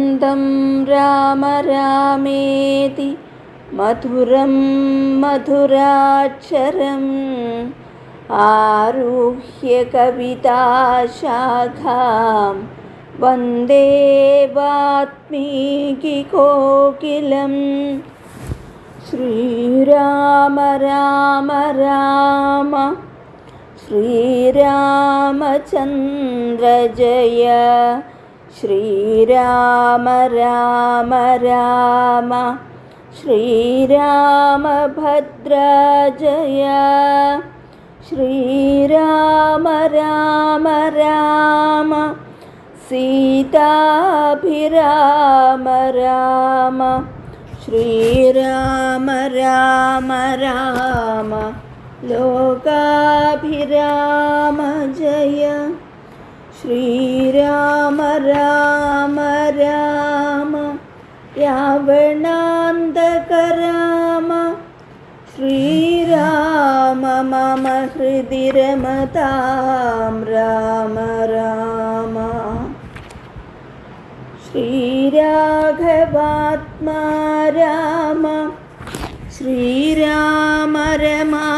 न्दं राम रामेति मधुरं मधुराक्षरम् आरुह्य कविताशाखां वन्दे वात्मीकिकोकिलं श्रीराम राम राम श्रीरामचन्द्र जय श्रीराम राम राम। श्रीरामभद्र जय। श्रीराम राम राम। सीताभिराम राम। श्रीराम राम राम। लोकाभिराम जय श्रीराम राम राम। रावणान्तकराम श्रीराम मम हृदि रमतां राम राम। श्रीराघवात्मा राम। श्रीराम रमापते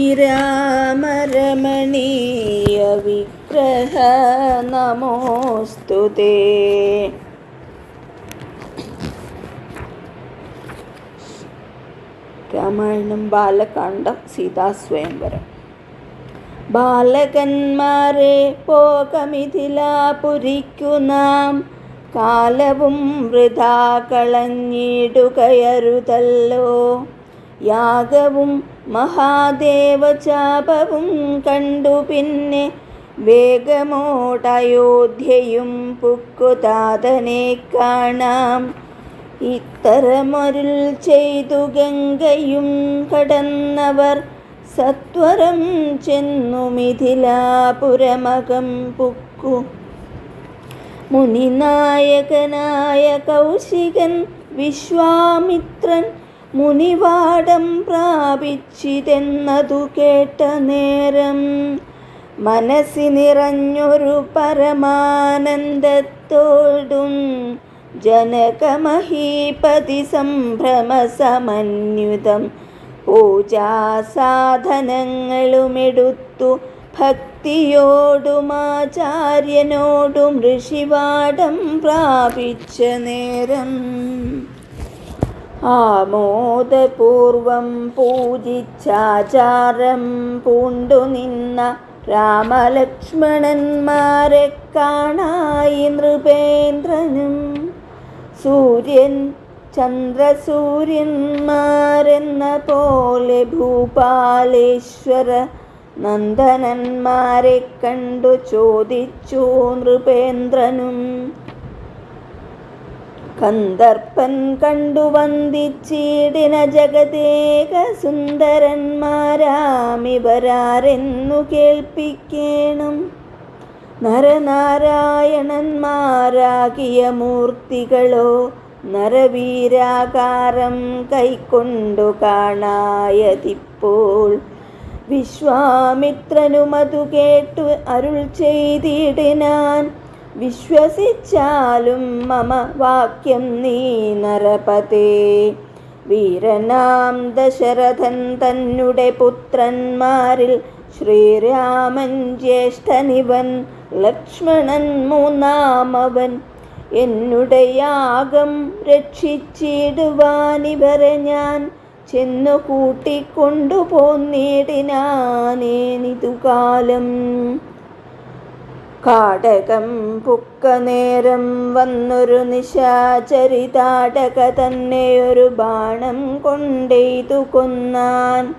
ശ്രീരാമരമണീയ വിഗ്രഹ നമോസ്തു രാമായണം ബാലകാണ്ഡം സീതാസ്വയംവരം ബാലകന്മാരെ പോകമിഥിലാപുരിക്കു നാം. കാലവും വൃതാ കളഞ്ഞിടുകയരുതല്ലോ. യാഗവും മഹാദേവചാപവും കണ്ടു പിന്നെ വേഗമോടയോധ്യയും പുക്കുതാതനെ കാണാം. ഇത്തരമൊരുൾ ചെയ്തു ഗംഗയും കടന്നവർ സത്വരം ചെന്നു മിഥിലാപുരമകം പുക്കു. മുനിനായകനായ കൗശികൻ വിശ്വാമിത്രൻ മുനിവാടം പ്രാപിച്ചിതെന്നതു കേട്ട നേരം മനസ്സി നിറഞ്ഞൊരു പരമാനന്ദത്തോടും ജനകമഹീപതി സംഭ്രമസമന്യുതം പൂജാസാധനങ്ങളുമെടുത്തു ഭക്തിയോടും ഋഷിവാടം പ്രാപിച്ച നേരം. ആമോദപൂർവം പൂജിച്ചാചാരം പൂണ്ടു നിന്ന രാമലക്ഷ്മണന്മാരെ കാണായി നൃപേന്ദ്രനും. സൂര്യൻ ചന്ദ്രസൂര്യന്മാരെന്ന പോലെ ഭൂപാലേശ്വര നന്ദനന്മാരെ കണ്ടു ചോദിച്ചു നൃപേന്ദ്രനും. കന്ദർപ്പൻ കണ്ടു വന്ദിച്ചിടിന ജഗദേക സുന്ദരന്മാരാമിവരാരെന്നു കേൾപ്പിക്കേണം. നരനാരായണന്മാരാകിയ മൂർത്തികളോ നരവീരാകാരം കൈക്കൊണ്ടു കാണായതിപ്പോൾ. വിശ്വാമിത്രനുമതു കേട്ടു അരുൾ ചെയ്തിടിനാൻ വിശ്വസിച്ചാലും മമ വാക്യം നീ നരപതേ. വീരനാം ദശരഥൻ തന്നെ പുത്രന്മാരിൽ ശ്രീരാമൻ ജ്യേഷ്ഠനിവൻ ലക്ഷ്മണൻ മൂന്നാമവൻ. എന്നുടെ യാഗം രക്ഷിച്ചിടുവാനിവരെ ഞാൻ ചെന്നു കൂട്ടിക്കൊണ്ടു പോന്നിടിനാനേനിതു കാലം കാടകം പുക്ക നേരം വന്നൊരു നിശാചരിതാടക തന്നെ ഒരു ബാണം കൊണ്ടെയ്തു കൊന്നാൻ.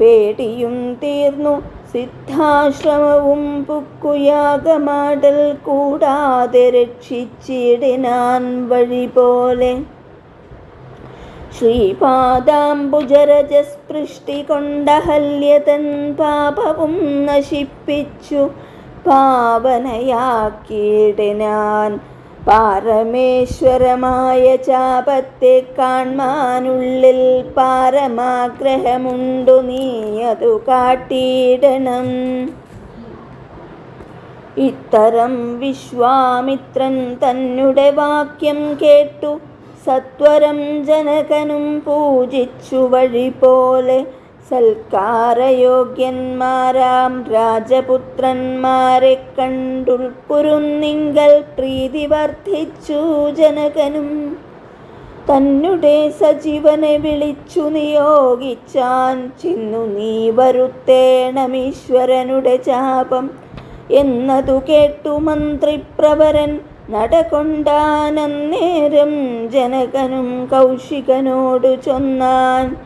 പേടിയും തീർന്നു സിദ്ധാശ്രമവും പുക്കുയാഗമാടൽ കൂടാതെ രക്ഷിച്ചിടിനാൻ വഴി പോലെ. ശ്രീപാദാംബുജരജസ്പൃഷ്ടി കൊണ്ടഹല്യതൻ പാപവും നശിപ്പിച്ചു. പാവനയാക്കിയിടിനാൻ പാരമേശ്വരമായ ചാപത്തെ കാൺമാനുള്ളിൽ പാരമാഗ്രഹമുണ്ടു നീ അതു കാട്ടിയിടണം. ഇത്തരം വിശ്വാമിത്രൻ തന്നെ വാക്യം കേട്ടു. സത്വരം ജനകനും പൂജിച്ചു വഴി പോലെ സൽക്കാരയോഗ്യന്മാരാം രാജപുത്രന്മാരെ കണ്ടുൾക്കുരുന്നിങ്കൽ പ്രീതി വർദ്ധിച്ചു ജനകനും. തന്നെ സജീവനെ വിളിച്ചു നിയോഗിച്ചാൻ ചിന്നു നീ വരുത്തേണമീശ്വരനുടെ ചാപം എന്നതു കേട്ടു മന്ത്രിപ്രവരൻ നടകൊണ്ടാനന്നേരം ജനകനും കൗശികനോടു ചൊന്നാൻ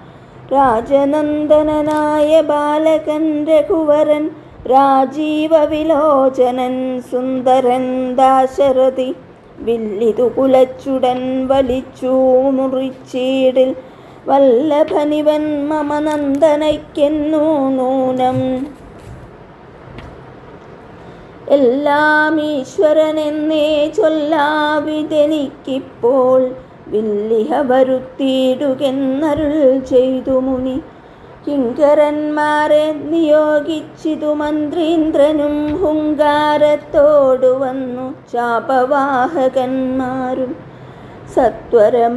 രാജനന്ദനനായ ബാലകൻ രഘുവരൻ രാജീവ വിലോചനൻ സുന്ദരൻ ദാശരഥി വില്ലിതു കുലച്ചുടൻ വലിച്ചു മുറിച്ചീടിൽ വല്ലഭനിവൻ മമ നന്ദനയ്ക്കെന്നു നൂനം. എല്ലാം ഈശ്വരനെന്നേ ചൊല്ലാവിതെനിക്കിപ്പോൾ വില്ലിഹ വരുത്തിയിടുകെന്നരുൾ ചെയ്തു മുനി. കിങ്കരന്മാരെ നിയോഗിച്ചിതു മന്ത്രീന്ദ്രനും ഹുങ്കാരത്തോടു വന്നു ചാപവാഹകന്മാരും സത്വരമയ്യായിരം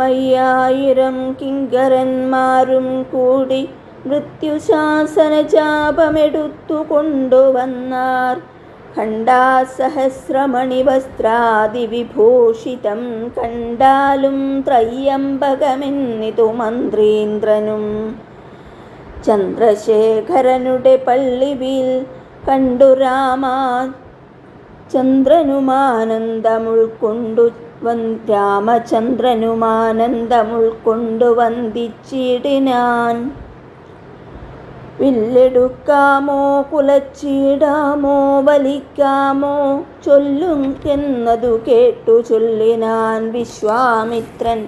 കിങ്കരന്മാരും കൂടി മൃത്യുശാസന ചാപമെടുത്തു കൊണ്ടുവന്നാർ ഖണ്ഡാസഹസ്രമണിവസ്ത്രാദിവിഭൂഷിതം കണ്ടാലും ത്രയ്യംബകമെന്നിതു മന്ത്രീന്ദ്രനും. ചന്ദ്രശേഖരനുടെ പള്ളിവിൽ കണ്ടു രാമാ ചന്ദ്രനുമാനന്ദമുൾക്കൊണ്ടു രാമചന്ദ്രനുമാനന്ദമുൾക്കൊണ്ടു വന്ദിച്ചിടിനാൻ വില്ലെടുക്കാമോ കുലച്ചിടാമോ വലിക്കാമോ ചൊല്ലും എന്നതു കേട്ടു ചൊല്ലിനാൻ വിശ്വാമിത്രൻ.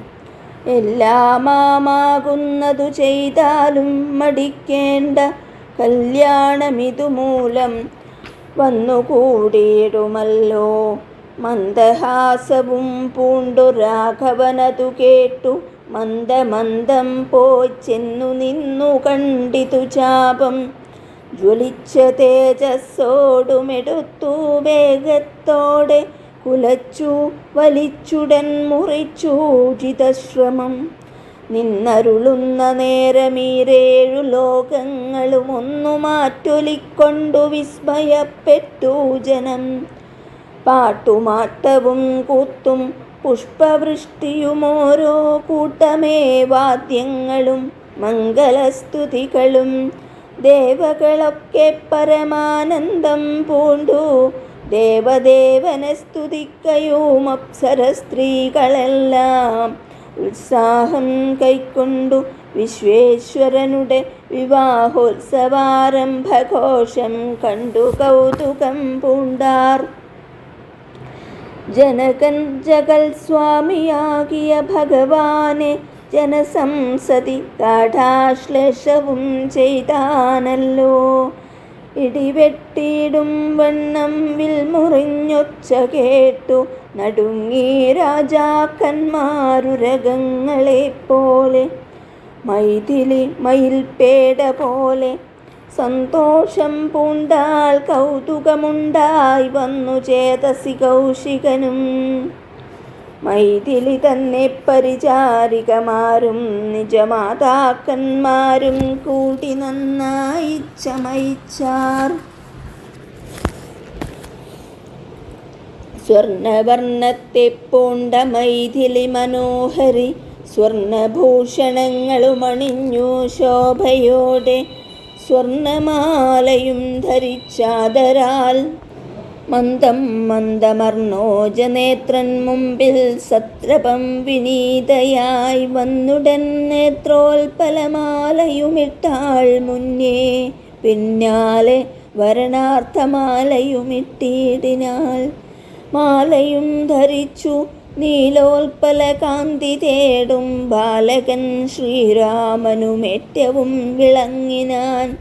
എല്ലാമാകുന്നതു ചെയ്താലും മടിക്കേണ്ട കല്യാണമിതു മൂലം വന്നുകൂടിയിടുമല്ലോ. മന്ദഹാസവും പൂണ്ടു രാഘവനതു കേട്ടു മന്ദമന്ദം പോയി ചെന്നു നിന്നു കണ്ടിതു ചാപം. ജ്വലിച്ച തേജസ്സോടുമെടുത്തു വേഗത്തോടെ കുലച്ചു വലിച്ചുടൻ മുറിച്ചു ഉചിതശ്രമം നിന്നരുളുന്ന നേരമീരേഴു ലോകങ്ങളും ഒന്നു മാറ്റൊലിക്കൊണ്ടു വിസ്മയപ്പെട്ടു ജനം. പാട്ടുമാട്ടവും കൂത്തും പുഷ്പവൃഷ്ടിയുമോരോ കൂട്ടമേ വാദ്യങ്ങളും മംഗളസ്തുതികളും. ദേവകളൊക്കെ പരമാനന്ദം പൂണ്ടു. ദേവദേവനെ സ്തുതിക്കയും അപ്സര സ്ത്രീകളെല്ലാം ഉത്സാഹം കൈക്കൊണ്ടു വിശ്വേശ്വരനുടെ വിവാഹോത്സവാരംഭഘോഷം കണ്ടു കൗതുകം പൂണ്ടാർ. ജനകൻ സ്വാമിയാകിയ ഭഗവാനെ ജനസംസതി ഗാഠാശ്ലേഷവും ചെയ്താനല്ലോ. ഇടിവെട്ടിയിടും വണ്ണം വിൽമുറിഞ്ഞൊച്ച കേട്ടു നടുങ്ങി രാജാക്കന്മാരുരകങ്ങളെ പോലെ. മൈഥിലി മയിൽപേട പോലെ സന്തോഷം പൂണ്ടാൽ കൗതുകമുണ്ടായി വന്നു ചേതസി കൗശികനും. മൈഥിലി തന്നെ പരിചാരികമാരും നിജമാതാക്കന്മാരും കൂടി നന്നായി ചമയിച്ചാർ. സ്വർണവർണത്തെ പൂണ്ട മൈഥിലി മനോഹരി സ്വർണഭൂഷണങ്ങളുമണിഞ്ഞു ശോഭയോടെ സ്വർണമാലയും ധരിച്ചാദരാൽ മന്ദം മന്ദമർണോജനേത്രൻ മുമ്പിൽ സത്രപം വിനീതയായി വന്നുടൻ നേത്രോൽപലമാലയുമിട്ടാൾ മുന്നേ പിന്നാലെ വരണാർത്ഥമാലയുമിട്ടിടിനാൾ മാലയും ധരിച്ചു നീലോൽപല കാന്തി തേടും ബാലകൻ ശ്രീരാമനുമേറ്റവും വിളങ്ങിനാൻ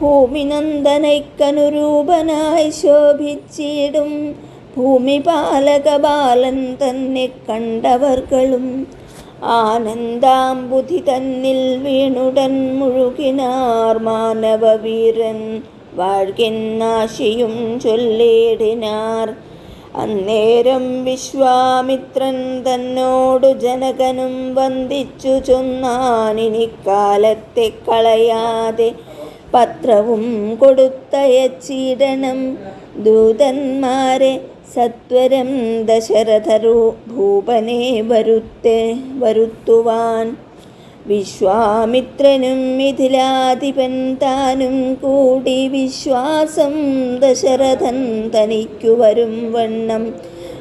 ഭൂമിനന്ദനയ്ക്കനുരൂപനായി ശോഭിച്ചിടും ഭൂമിപാലക ബാലൻ തന്നെ കണ്ടവർകളും. ആനന്ദാംബുധി തന്നിൽ വീണുടൻ മുഴുകിനാർ മാനവവീരൻ. വാഴ്കെന്നാശിയും ചൊല്ലിടിനാർ. അന്നേരം വിശ്വാമിത്രൻ തന്നോടു ജനകനും വന്ദിച്ചു ചൊന്നാനിനി കാലത്തെ കളയാതെ പത്രവും കൊടുത്തയച്ചിടണം. ദൂതന്മാരെ സത്വരം ദശരഥരു ഭൂപനെ വരുത്തേ വരുത്തുവാൻ വിശ്വാമിത്രനും മിഥിലാധിപൻ താനും കൂടി വിശ്വാസം ദശരഥൻ തനിക്കു വരും വണ്ണം.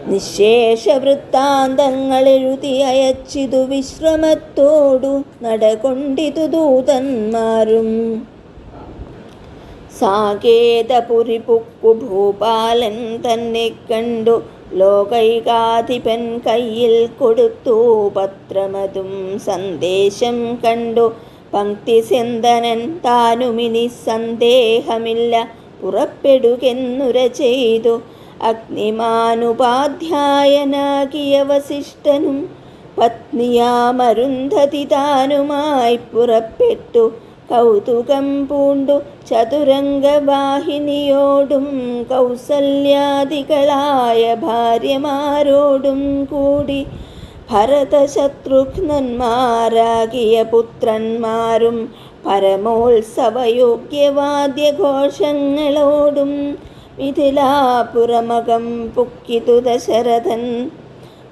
നിശേഷ വൃത്താന്തങ്ങൾ എഴുതി അയച്ചിതു വിശ്രമത്തോടു നടകൊണ്ടിതു ദൂതന്മാരും. സാകേതപുരി പുക്കു ഭൂപാലൻ തന്നെ കണ്ടു. ലോകൈകാധിപൻ കയ്യിൽ കൊടുത്തു പത്രമതും സന്ദേശം കണ്ടു. പങ്ക്തി സിന്ധനൻ താനുമിനി സന്ദേഹമില്ല. പുറപ്പെടുകെന്നുര ചെയ്തു. അഗ്നിമാനുപാധ്യായനാകിയ വസിഷ്ഠനും പത്നിയാമരുന്ധതി താനുമായി പുറപ്പെട്ടു. കൗതുകം പൂണ്ടു ചതുരംഗവാഹിനിയോടും കൗസല്യാദികളായ ഭാര്യമാരോടും കൂടി ഭരതശത്രുഘ്നന്മാരാകിയ പുത്രന്മാരും പരമോത്സവയോഗ്യവാദ്യഘോഷങ്ങളോടും മിഥിലാപുരമകം പുക്കിതു ദശരഥൻ.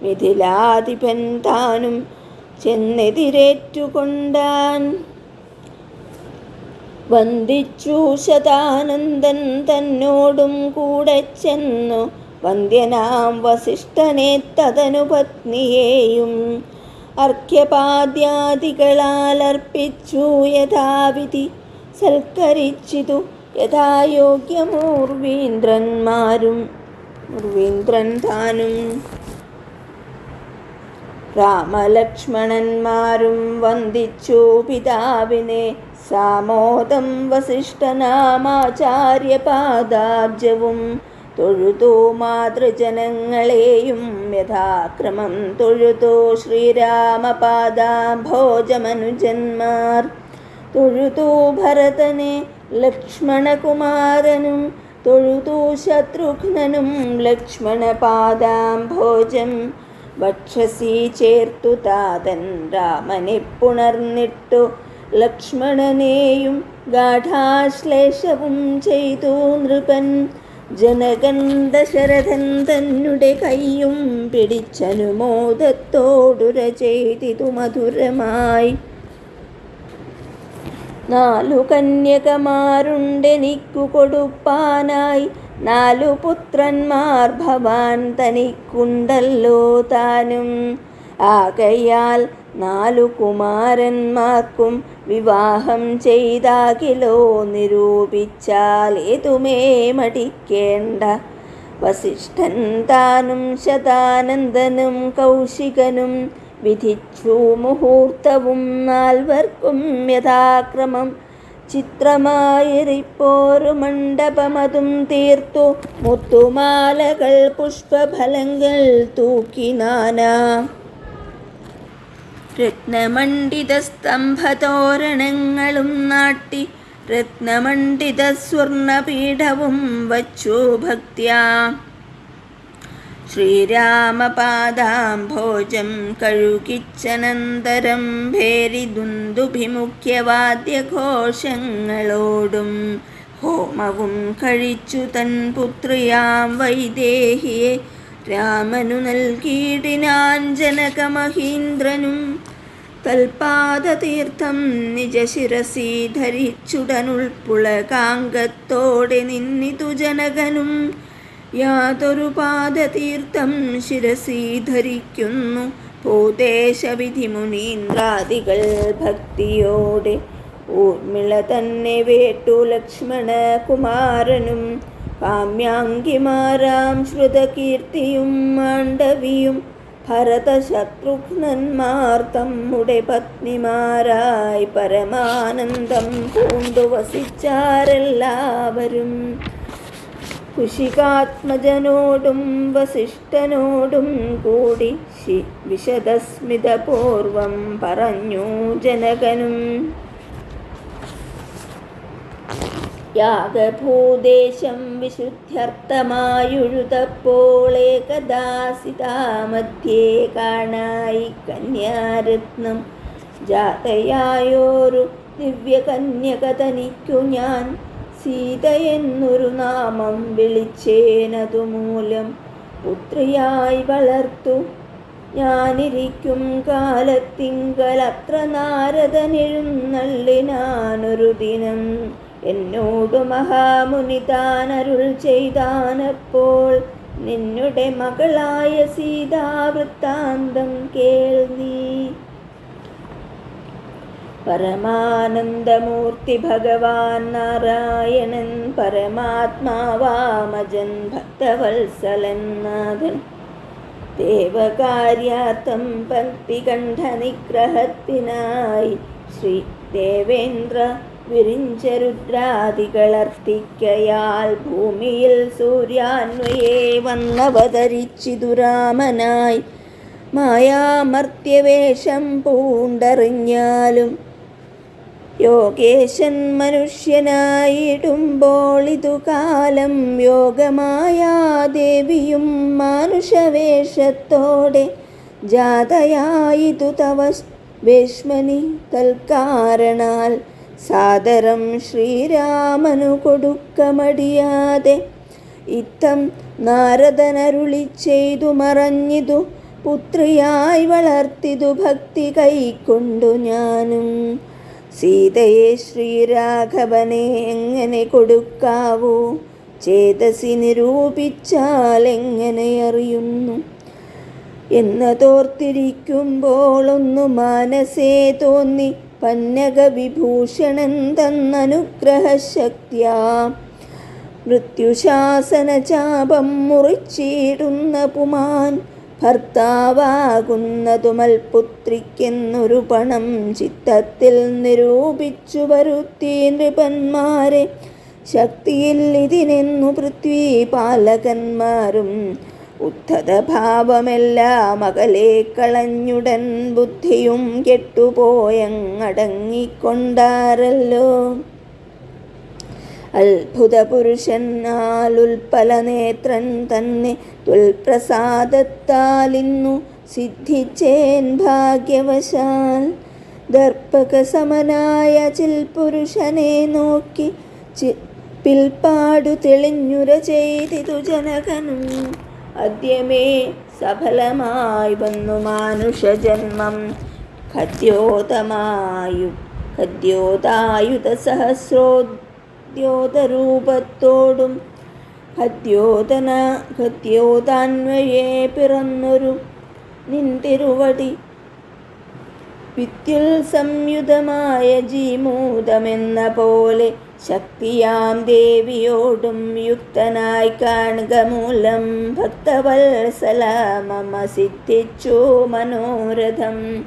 മിഥിലാധിപൻ താനും ചെന്നെതിരേറ്റുകൊണ്ടാൻ വന്ദിച്ചു ശതാനന്ദൻ തന്നോടും കൂടെ ചെന്നു. വന്ദ്യനാം വസിഷ്ഠനെ തതനു പത്നിയെയും അർഘ്യപാദ്യാദികളാൽ അർപ്പിച്ചു യഥാവിധി. സൽക്കരിച്ചിതു യഥായോഗ്യമൂർവീന്ദ്രന്മാരും. ഉർവീന്ദ്രൻ താനും രാമലക്ഷ്മണന്മാരും വന്ദിച്ചു പിതാവിനെ സാമോദം വസിഷ്ഠനാമാചാര്യപാദാബ്ജവും തൊഴുതു മാതൃജനങ്ങളെയും യഥാക്രമം തൊഴുതു ശ്രീരാമപാദാംഭോജമനുജന്മാർ. തൊഴുതു ഭരതനെ ലക്ഷ്മണകുമാരനും തൊഴുതു ശത്രുഘ്നനും ലക്ഷ്മണപാദാംഭോജം. വക്ഷസി ചേർത്തു താതൻ രാമനെ പുണർന്നിട്ടു ലക്ഷ്മണനെയും ഗാഠാശ്ലേഷവും ചെയ്തു നൃപൻ. ജനകൻ ദശരഥൻ തന്നുടെ കൈയും പിടിച്ചനുമോദത്തോടുര ചെയ്തിതു മധുരമായി. നാലു കന്യകമാരുണ്ടെനിക്കു കൊടുപ്പാനായി. നാലു പുത്രന്മാർ ഭവാൻ തനിക്കുണ്ടല്ലോ താനും. ആകയാൽ നാലു കുമാരന്മാർക്കും വിവാഹം ചെയ്താകിലോ നിരൂപിച്ചാൽ ഇതുമേ മടിക്കേണ്ട? വസിഷ്ഠൻ താനും ശതാനന്ദനും കൗശികനും വിധിച്ചു മുഹൂർത്തവും നാൽവർക്കും യഥാക്രമം. ചിത്രമായിരിപ്പോരു മണ്ഡപമതും തീർത്തു മുത്തുമാലകൾ പുഷ്പഫലങ്ങൾ തൂക്കി നാനാ രത്നമണ്ഡിത സ്തംഭതോരണങ്ങളും നാട്ടി രത്നമണ്ഡിത സ്വർണപീഠവും വച്ചു ഭക്ത്യാ. ശ്രീരാമപാദാംഭോജം കഴുകിച്ചനന്തരം ഭേരിദുന്ദുഭിമുഖ്യവാദ്യഘോഷങ്ങളോടും ഹോമവും കഴിച്ചു തൻ പുത്രിയാം വൈദേഹിയെ രാമനു നൽകിയിടിനാൻ ജനകമഹീന്ദ്രനും തൽപാദതീർത്ഥം നിജശിരസി ധരിച്ചുടനുൾപ്പുളകാംഗത്തോടെ നിന്നിതു ജനകനും യാതൊരു പാദതീർത്ഥം ശിരസി ധരിക്കുന്നു ഭൂദേശവിധി മുനീന്ദ്രാദികൾ ഭക്തിയോടെ ഊർമിള തന്നെ വേട്ടു ലക്ഷ്മണ കുമാരനും കാമ്യാങ്കിമാരാം ശ്രുതകീർത്തിയും മാണ്ഡവിയും ഭരതശത്രുഘ്നന്മാർ തമ്മുടെ പത്നിമാരായി പരമാനന്ദം പൂണ്ടു വസിച്ചാരെല്ലാവരും കുശികാത്മജനോടും വസിഷ്ഠനോടും കൂടി വിശദസ്മിതപൂർവം പറഞ്ഞു ജനകനും. യാഗഭൂദേശം വിശുദ്ധ്യർത്ഥമായുഴുതപ്പോളേകദാസിതാമധ്യേ കാണായി കന്യാരത്നം. ജാതയായോരു ദിവ്യകന്യക തനിക്കു ഞാൻ സീതയെന്നൊരു നാമം വിളിച്ചേനതു മൂലം പുത്രിയായി വളർത്തു. ഞാനിരിക്കും കാലത്തിങ്കലത്ര നാരദനെഴുന്നള്ളിനാനൊരു ദിനം എന്നോടു മഹാമുനി താനരുൾ ചെയ്താനപ്പോൾ നിന്നുടെ മകളായ സീതാവൃത്താന്തം കേൾ പരമാനന്ദമൂർത്തി ഭഗവാൻ നാരായണൻ പരമാത്മാവാമജൻ ഭക്തവത്സലൻ നാഥൻ ദേവകാര്യാർത്ഥം ഭക്തികണ്ഠനിഗ്രഹത്തിനായി ശ്രീ ദേവേന്ദ്ര വിരിഞ്ചരുദ്രാദികളർത്തിക്കയാൽ ഭൂമിയിൽ സൂര്യാന്വയെ വന്നവതരിച്ചിതു രാമനായി മായാമർത്യവേഷം പൂണ്ടറിഞ്ഞാലും യോഗേശൻ മനുഷ്യനായിടുമ്പോൾ ഇതു കാലം യോഗമായാദേവിയും മാനുഷവേഷത്തോടെ ജാതയായിതു തവ വേഷ്മനി തൽക്കാരണാൽ സാദരം ശ്രീരാമനു കൊടുക്കമടിയാതെ ഇത്തം നാരദനരുളി ചെയ്തു മറഞ്ഞിതു പുത്രിയായി വളർത്തിതു ഭക്തി കൈക്കൊണ്ടു ഞാനും. സീതയെ ശ്രീരാഘവനെ എങ്ങനെ കൊടുക്കാവൂ? ചേതസി നിരൂപിച്ചാൽ എങ്ങനെ അറിയുന്നു? എന്നതോർത്തിരിക്കുമ്പോൾ ഒന്നു മാനസേ തോന്നി പന്നക വിഭൂഷണൻ തന്നനുഗ്രഹശക്തിയാ മൃത്യുശാസന ചാപം മുറിച്ചിടുന്ന പുമാൻ ഭർത്താവാകുന്നതുമൽപുത്രിക്കെന്നൊരു പണം ചിത്തത്തിൽ നിരൂപിച്ചു വരുത്തി നൃപന്മാരെ. ശക്തിയിൽ ഇതിനെന്നു പൃഥ്വി പാലകന്മാരും ഉദ്ധത ഭാവമെല്ലാം അകലെ കളഞ്ഞുടൻ ബുദ്ധിയും കെട്ടുപോയങ്ങടങ്ങിക്കൊണ്ടാരല്ലോ. അത്ഭുത പുരുഷനാലുൽപ്പല നേത്രൻ തന്നെ തുൽപ്രസാദത്താലിന്നു സിദ്ധിച്ചേൻ ഭാഗ്യവശാൽ. ദർപ്പക സമനായ ചിൽ പുരുഷനെ നോക്കി പിൽപ്പാടു തെളിഞ്ഞുര ചെയ്തിതു ജനകനും. അദ്യമേ സഫലമായി വന്നു മാനുഷജന്മം ഖദ്യോതമായു ഖദ്യോതായുധ സഹസ്രോദ്യോതരൂപത്തോടും ഖദ്യോതന ഖദ്യോതാന്വയെ പിറന്നൊരു നിന്തിരുവടി. വിദ്യുൽ സംയുതമായ ജീമൂതമെന്ന പോലെ ശക്തിയാം ദേവിയോടും യുക്തനായി കാണുക മൂലം ഭക്തവത്സല മമ സിദ്ധിച്ചു മനോരഥം.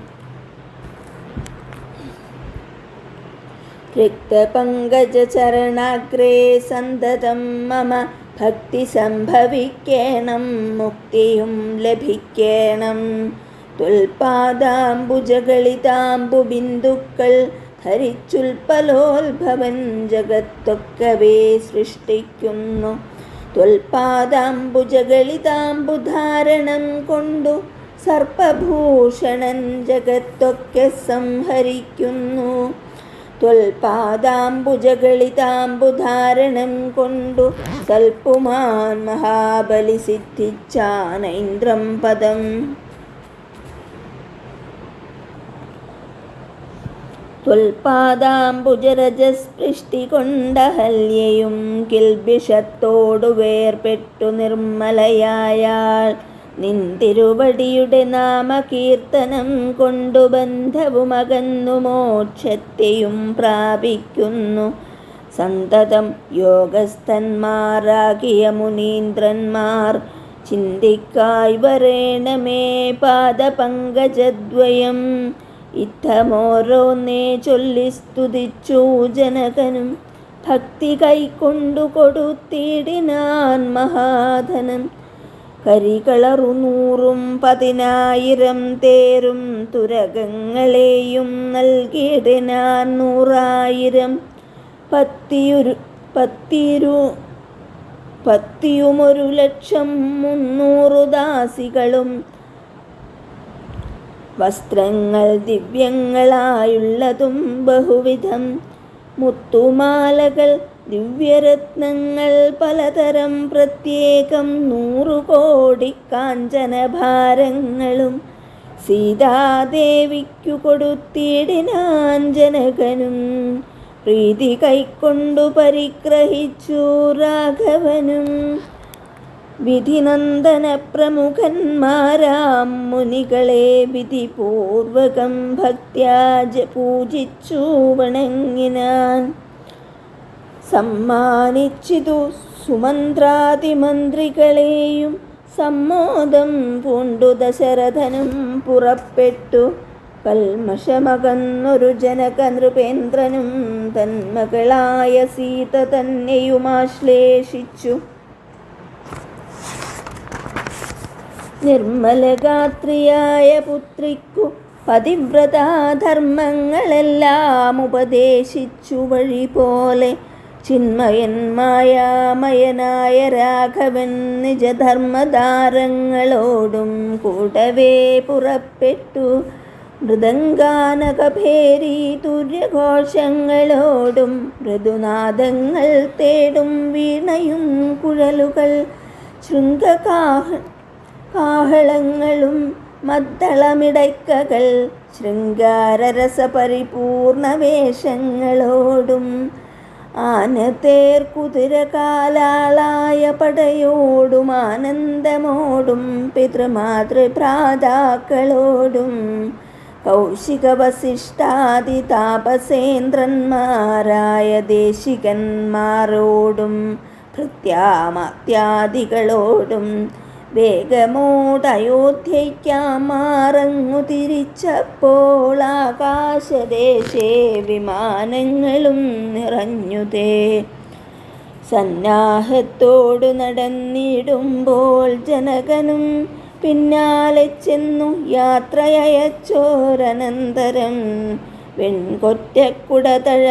രക്തപങ്കജചരണാഗ്രേ സന്തതം മമ ഭക്തി സംഭവിക്കണം മുക്തിയും ലഭിക്കണം. തുൽപാദാംബുജകളിതാംബു ബിന്ദുക്കൾ ധരിച്ചുൽപ്പലോത്ഭവൻ ജഗത്തൊക്കവേ സൃഷ്ടിക്കുന്നു. ത്വൽപാദാംബുജഗളിതാംബുധാരണം കൊണ്ടു സർപ്പഭൂഷണൻ ജഗത്തൊക്കെ സംഹരിക്കുന്നു. ത്വൽപാദാംബുജഗളിതാംബുധാരണം കൊണ്ടു സൽപ്പുമാൻ മഹാബലി സിദ്ധിച്ചാനൈന്ദ്രം പദം ത്വൽപാദാംബുജരജസ്പൃഷ്ടി കൊണ്ടഹല്യയും കിൽബിഷത്തോടു വേർപെട്ടു നിർമ്മലയായാൾ നിന്തിരുവടിയുടെ നാമകീർത്തനം കൊണ്ടു ബന്ധവുമകന്നു മോക്ഷത്തെയും പ്രാപിക്കുന്നു. സന്തതം യോഗസ്ഥന്മാരാകിയ മുനീന്ദ്രന്മാർ ചിന്തിക്കായി വരേണമേ പാദപങ്കജദ്വയം. ഇത്തമോരോന്നേ ചൊല്ലി സ്തുതിച്ചു ജനകനും. ഭക്തി കൈക്കൊണ്ടു കൊടുത്തിടിനാൻ മഹാധനം കരികളറുനൂറും പതിനായിരം തേരും തുരകങ്ങളെയും നൽകിയിടിനാൻ നൂറായിരം. പത്തിയൊരു പത്തിരു പത്തിയുമൊരു ലക്ഷം മുന്നൂറു ദാസികളും വസ്ത്രങ്ങൾ ദിവ്യങ്ങളായുള്ളതും ബഹുവിധം. മുത്തുമാലകൾ ദിവ്യരത്നങ്ങൾ പലതരം പ്രത്യേകം നൂറുകോടി കാഞ്ചനഭാരങ്ങളും സീതാദേവിക്കു കൊടുത്തിടിനാഞ്ജനകനും പ്രീതി കൈക്കൊണ്ടു പരിഗ്രഹിച്ചു രാഘവനും. വിധിനന്ദന പ്രമുഖന്മാരാം മുനികളെ വിധിപൂർവകം ഭക്ത്യാജ പൂജിച്ചു വണങ്ങിനാൻ. സമ്മാനിച്ചിതു സുമന്ത്രാതിമന്ത്രികളെയും സമ്മോദം പൂണ്ടു ദശരഥനും പുറപ്പെട്ടു. കൽമഷമകന്നൊരു ജനക നൃപേന്ദ്രനും തന്മകളായ സീത തന്നെയുമാശ്ലേഷിച്ചു നിർമ്മലഗാത്രിയായ പുത്രിക്കു പതിവ്രതാധർമ്മങ്ങളെല്ലാം ഉപദേശിച്ചു വഴി പോലെ ചിന്മയന്മായാമയനായ രാഘവൻ നിജധർമ്മധാരങ്ങളോടും കൂടവേ പുറപ്പെട്ടു. മൃദംഗാനകഭേരി തുര്യഘോഷങ്ങളോടും മൃദുനാദങ്ങൾ തേടും വീണയും കുഴലുകൾ ശൃംഗകാഹ കാഹളങ്ങളും മദ്ദളമിടയ്ക്കകൾ ശൃംഗാരരസപരിപൂർണ വേഷങ്ങളോടും ആനത്തേർ കുതിരകാലാളായ പടയോടും ആനന്ദമോടും പിതൃമാതൃഭ്രാതാക്കളോടും കൗശിക വസിഷ്ഠാദി താപസേന്ദ്രന്മാരായ ദേശികന്മാരോടും ഭൃത്യാമത്യാദികളോടും വേഗമോടയോധ്യയ്ക്കാമാറങ്ങു തിരിച്ചപ്പോൾ ആകാശദേശേ വിമാനങ്ങളും നിറഞ്ഞുതേ. സന്നാഹത്തോടു നടന്നിടുമ്പോൾ ജനകനും പിന്നാലെ ചെന്നു യാത്രയച്ചോരനന്തരം വെൺകൊറ്റക്കുടതഴ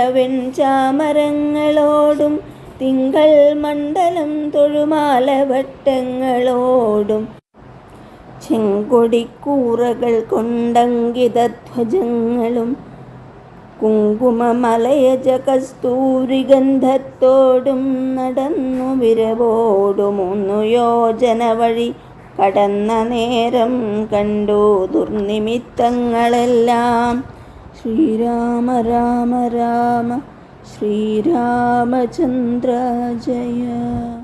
ചാമരങ്ങളോടും തിങ്കൾ മണ്ഡലം തൊഴുമാല തൊഴുമാലവട്ടങ്ങളോടും ചെങ്കൊടിക്കൂറകൾ കൊണ്ടങ്കിതധ്വജങ്ങളും കുങ്കുമമലയജ കസ്തൂരിഗന്ധത്തോടും നടന്നു വിരവോടുമൊന്നു യോജന വഴി കടന്ന നേരം കണ്ടു ദുർനിമിത്തങ്ങളെല്ലാം. ശ്രീരാമ രാമ രാമ. श्रीरामचन्द्र जय।